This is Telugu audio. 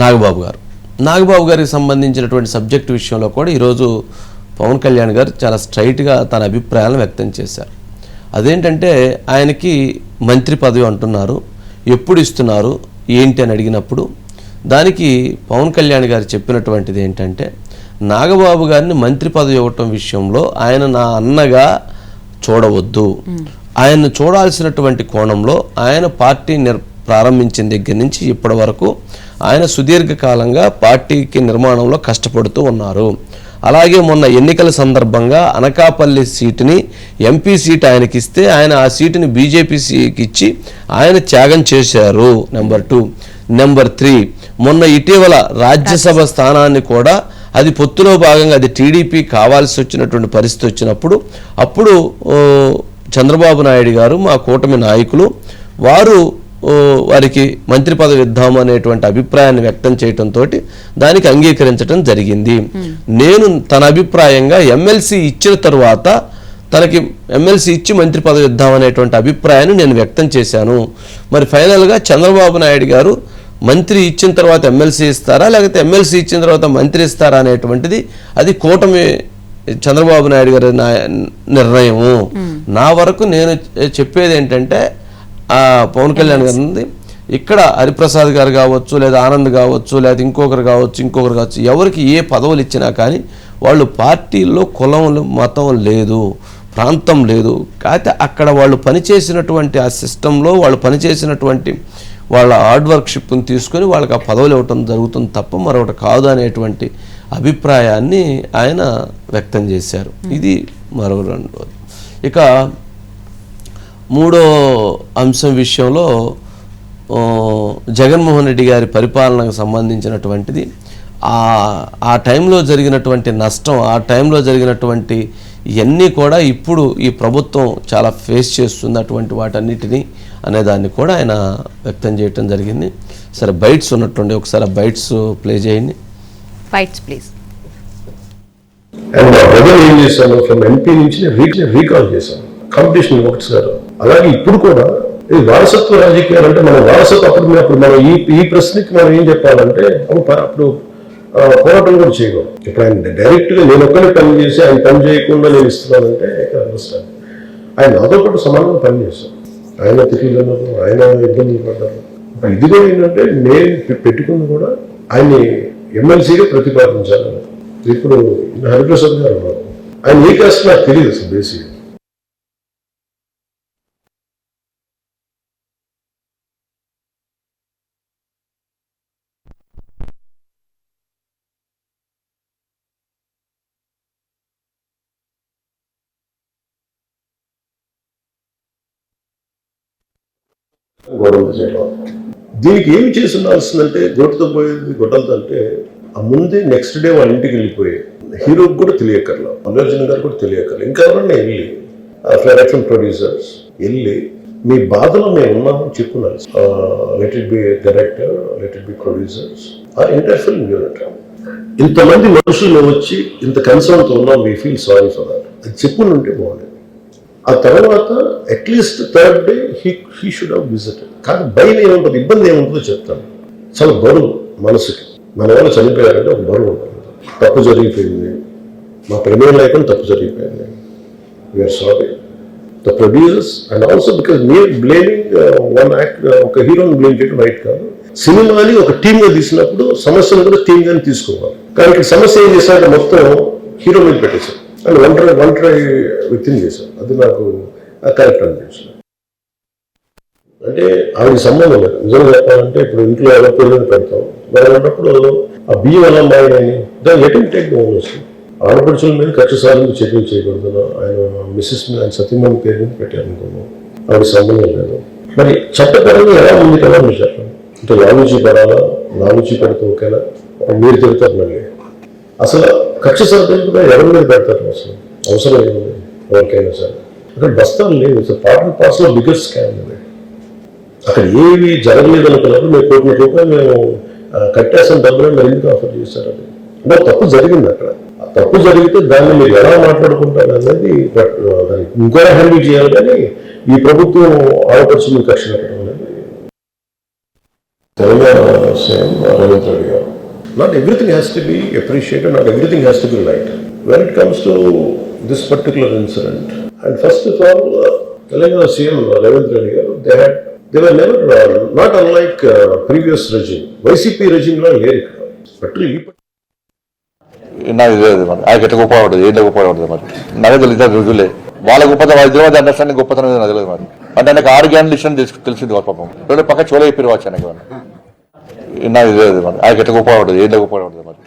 నాగబాబు గారు. నాగబాబు గారికి సంబంధించినటువంటి సబ్జెక్టు విషయంలో కూడా ఈరోజు పవన్ కళ్యాణ్ గారు చాలా స్ట్రైట్గా తన అభిప్రాయాలను వ్యక్తం చేశారు. అదేంటంటే ఆయనకి మంత్రి పదవి అంటున్నారు ఎప్పుడు ఇస్తున్నారు ఏంటి అని అడిగినప్పుడు దానికి పవన్ కళ్యాణ్ గారు చెప్పినటువంటిది ఏంటంటే నాగబాబు గారిని మంత్రి పదవి ఇవ్వటం విషయంలో ఆయన నా అన్నగా చూడవద్దు. ఆయన్ను చూడాల్సినటువంటి కోణంలో ఆయన పార్టీ నిర్ ప్రారంభించిన దగ్గర నుంచి ఇప్పటి వరకు ఆయన సుదీర్ఘకాలంగా పార్టీకి నిర్మాణంలో కష్టపడుతూ ఉన్నారు. అలాగే మొన్న ఎన్నికల సందర్భంగా అనకాపల్లి సీటుని ఎంపీ సీట్ ఆయనకి ఇస్తే ఆయన ఆ సీటుని బీజేపీకి ఇచ్చి ఆయన త్యాగం చేశారు. నెంబర్ టూ నెంబర్ త్రీ మొన్న ఇటీవల రాజ్యసభ స్థానాన్ని కూడా అది పొత్తులో భాగంగా అది టీడీపీ కావాల్సి వచ్చినటువంటి పరిస్థితి వచ్చినప్పుడు అప్పుడు చంద్రబాబు నాయుడు గారు మా కూటమి నాయకులు వారు వారికి మంత్రి పదవి ఇద్దాము అనేటువంటి అభిప్రాయాన్ని వ్యక్తం చేయటంతో దానికి అంగీకరించడం జరిగింది. నేను తన అభిప్రాయంగా ఎమ్మెల్సీ ఇచ్చిన తరువాత తనకి ఎమ్మెల్సీ ఇచ్చి మంత్రి పదవి ఇద్దామనేటువంటి అభిప్రాయాన్ని నేను వ్యక్తం చేశాను. మరి ఫైనల్గా చంద్రబాబు నాయుడు గారు మంత్రి ఇచ్చిన తర్వాత ఎమ్మెల్సీ ఇస్తారా లేకపోతే ఎమ్మెల్సీ ఇచ్చిన తర్వాత మంత్రి ఇస్తారా అనేటువంటిది అది కూటమి చంద్రబాబు నాయుడు గారి నా- నిర్ణయము. నా వరకు నేను చెప్పేది ఏంటంటే పవన్ కళ్యాణ్ గారి ఉంది. ఇక్కడ హరిప్రసాద్ గారు కావచ్చు లేదా ఆనంద్ కావచ్చు లేదా ఇంకొకరు కావచ్చు ఇంకొకరు కావచ్చు ఎవరికి ఏ పదవులు ఇచ్చినా కానీ వాళ్ళు పార్టీల్లో కులం మతం లేదు ప్రాంతం లేదు. కాకపోతే అక్కడ వాళ్ళు పనిచేసినటువంటి ఆ సిస్టంలో వాళ్ళు పనిచేసినటువంటి వాళ్ళ హార్డ్ వర్క్షిప్ని తీసుకొని వాళ్ళకి ఆ పదవులు ఇవ్వటం జరుగుతుంది తప్ప మరొకటి కాదు అనేటువంటి అభిప్రాయాన్ని ఆయన వ్యక్తం చేశారు. ఇది మరో రెండోది. ఇక మూడో అంశం విషయంలో జగన్మోహన్ రెడ్డి గారి పరిపాలనకు సంబంధించినటువంటిది ఆ ఆ టైంలో జరిగినటువంటి నష్టం ఆ టైంలో జరిగినటువంటి ఇవన్నీ కూడా ఇప్పుడు ఈ ప్రభుత్వం చాలా ఫేస్ చేస్తుంది అటువంటి వాటన్నిటిని అనే దాన్ని కూడా ఆయన వ్యక్తం చేయటం జరిగింది. సరే బైట్స్ ఉన్నట్టుండి ఒకసారి బైట్స్ ప్లే చేయండి. Fights please. బ్రదర్ ఏం చేశాను ఫ్రమ్ ఎంపీ నుంచి రీకాల్ చేశాను కాంపిటీషన్ ఒకటి సార్. అలాగే ఇప్పుడు కూడా ఈ వారసత్వ రాజకీయాలు అంటే మన వారసత్వ అప్పుడు మేము- అప్పుడు మనం ఈ ఈ ప్రశ్నకి మనం ఏం చెప్పాలంటే అప్పుడు అప్పుడు పోరాటం కూడా చేయగలం ఇప్పుడు ఆయన డైరెక్ట్గా నేను ఒక్కనే పని చేసి ఆయన పని చేయకుండా నేను ఇస్తున్నానంటే అండర్స్టాండ్ ఆయన నాతో పాటు సమానంగా పని చేశాను ఆయన తిరిగిలను ఆయన ఇబ్బందులు పడ్డారు. ఇది కూడా ఏంటంటే నేను పెట్టుకుని పెట్టుకుంది కూడా ఆయన్ని ఎమ్మెల్సీగా ప్రతిపాదించాలని ఇప్పుడు హరిప్రసాద్ గారు ఆయన ఏ కాస్ట్ నాకు తెలియదు అసలు బేసిక్ గొడవలు చేయడం దీనికి ఏమి చేసి ఉండాల్సిందంటే గొడ్డతో పోయేది గొడ్డలతో అంటే ఆ ముందే నెక్స్ట్ డే వాళ్ళ ఇంటికి వెళ్ళిపోయి హీరోకి కూడా తెలియకర్లా అల్లు గారు కూడా తెలియకర్లా ఇంకా ఎవరన్నా వెళ్ళి డైరెక్షన్ ప్రొడ్యూసర్స్ వెళ్ళి మీ బాధలో మేము ఉన్నామని చెప్పున్నారు let it be director let it be producers ఆ ఎంటైర్ ఫిల్మ్ యూనిట్ ఇంతమంది మనుషులు వచ్చి ఇంత కన్సర్న్తో ఉన్నాం we feel sorry for that అది చెప్పుంటే బాగుండేది. ఆ తర్వాత at least third day he he should have visited. కానీ భయం ఏముంటుంది ఇబ్బంది ఏముంటుందో చెప్తాను. చాలా బరువు మనసుకి. మన వల్ల చనిపోయారంటే ఒక బరువు ఉంటుంది. తప్పు జరిగిపోయింది. మా ప్రమేయం లేకుండా తప్పు జరిగిపోయింది. We are sorry the producers and also because మీరు బ్లేమింగ్ వన్ యాక్ట్ ఒక హీరోని బ్లేమ్ చేయడం రైట్ కాదు. సినిమాని ఒక టీమ్గా తీసినప్పుడు సమస్యను కూడా టీమ్గానే తీసుకోవాలి. కానీ ఇక్కడ సమస్య ఏం చేశారంటే మొత్తం హీరో మీద పెట్టేశారు. అండ్ ఒంటరి ఒంటరి వ్యక్తిని చేశారు. అది నాకు కరెక్ట్ అనిపించింది అంటే ఆవిడ సంబంధం లేదు. నిజంగా చెప్పాలంటే ఇప్పుడు ఇంట్లో ఎలా పిల్లలు పెడతాం. మరి అలాంటప్పుడు ఆ బియ్యం ఎలా మాయని దాన్ని లెట్ టైప్ వస్తుంది ఆడపడుచుల మీద కక్ష సాధింపు చర్యలు చేయకూడదు. ఆయన మిస్సెస్ మీద ఆయన సతీమణి పేరు మీద పెట్టారనుకున్నాం ఆవిడ సంబంధం లేదు. మరి చట్టపరంగా ఎలా ఉంది కదా మీరు చెప్పండి. అంటే లాలూచి పడాలా? లాలూచి పెడితే ఒకేలా మీరు తిరుగుతారు మళ్ళీ. అసలు కక్ష కూడా ఎవరి మీద పెడతారు అసలు? అవసరం ఏముంది? ఎవరికైనా సరే. అక్కడ బస్తాలు లేవు. అసలు part and parcel bigger scam అది అక్కడ ఏవి జరగలేదు అనుకున్నప్పుడు మేము కోటి రూపాయలు మేము కట్టేసిన డబ్బులు మరి ఎందుకు ఆఫర్ చేశారు అది. అంటే తప్పు జరిగింది అక్కడ. ఆ తప్పు జరిగితే దాన్ని మీరు ఎలా మాట్లాడుకుంటారు అనేది దానికి ఇంకోలా హ్యాండిల్ చేయాలి కానీ ఈ ప్రభుత్వం ఆడపడుచుని కక్షణ పెట్టడం అనేది Telangana CM Revanth Reddy garu. Not everything has to be appreciated not everything has to be light when it comes to this particular incident and first of all Telangana CM Revanth Reddy garu they had they were never not unlike previous regime YCP రెజిమ్లో లేరు ఇక్కడ. బట్ నాకు తెలియదు మరి. ఆయన ఎట్లా గొప్ప పడదు ఏంటో గొప్ప పడదు మరి? నాకు తెలియదు రుజువులే వాళ్ళ గొప్పతనం వాళ్ళ ఇద్దరు అండర్స్టాండింగ్ గొప్పతనం నాకు తెలియదు మరి. అంటే నాకు ఆరు గ్యాన్ ఇష్టం తెలుసు తెలిసింది వాళ్ళ పాపం. రెండు పక్క చోళ చెప్పారు వచ్చి నాకు తెలియదు మరి. ఆయన ఎట్లా గొప్ప పడదు ఏంటో గొప్ప పడదు మరి?